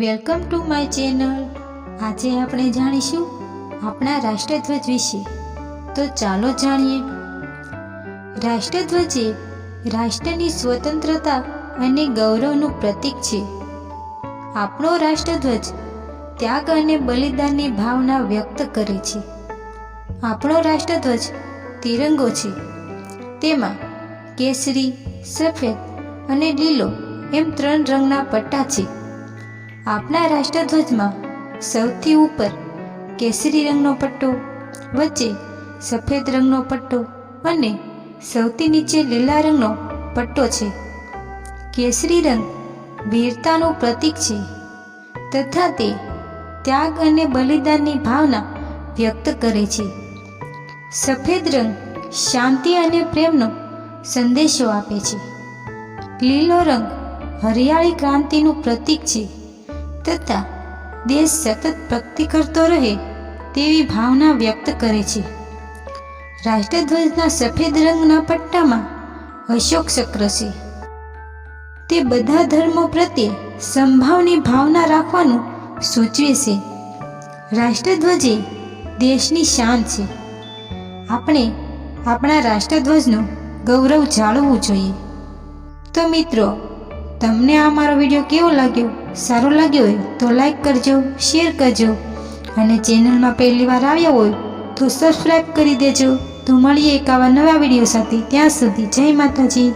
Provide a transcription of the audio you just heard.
Welcome to my channel. આજે આપણે જાણીશું આપણા રાષ્ટ્રધ્વજ વિશે. તો ચાલો જાણીએ. રાષ્ટ્રધ્વજ એ રાષ્ટ્રની સ્વતંત્રતા અને ગૌરવનું પ્રતીક છે. આપણો રાષ્ટ્રધ્વજ ત્યાગ અને બલિદાનની ભાવના વ્યક્ત કરે છે. આપણો રાષ્ટ્રધ્વજ તિરંગો છે. તેમાં કેસરી, સફેદ અને લીલો એમ ત્રણ રંગના પટ્ટા છે. આપણા રાષ્ટ્રધ્વજમાં સૌથી ઉપર કેસરી રંગનો પટ્ટો, વચ્ચે સફેદ રંગનો પટ્ટો અને સૌથી નીચે લીલા રંગનો પટ્ટો છે. કેસરી રંગ વીરતાનું પ્રતીક છે તથા તે ત્યાગ અને બલિદાનની ભાવના વ્યક્ત કરે છે. સફેદ રંગ શાંતિ અને પ્રેમનો સંદેશો આપે છે. લીલો રંગ હરિયાળી ક્રાંતિનું પ્રતીક છે તથા દેશ સતત પ્રગતિ કરતો રહે તેવી ભાવના વ્યક્ત કરે છે. રાષ્ટ્રધ્વજના સફેદ રંગના પટ્ટામાં અશોક ચક્ર છે. તે બધા ધર્મો પ્રત્યે સંભાવની ભાવના રાખવાનું સૂચવે છે. રાષ્ટ્રધ્વજ દેશની શાન છે. આપણે આપણા રાષ્ટ્રધ્વજનું ગૌરવ જાળવવું જોઈએ. તો મિત્રો તમને આ મારો વીડિયો કેવો લાગ્યો? સારો લાગ્યો હોય તો લાઈક કરજો શેર કરજો. અને ચેનલમાં પહેલી વાર આવ્યા હોય તો સબસ્ક્રાઈબ કરી દેજો. તો મળીએ એક આવા નવા વીડિયો સાથે. ત્યાં સુધી જય માતાજી.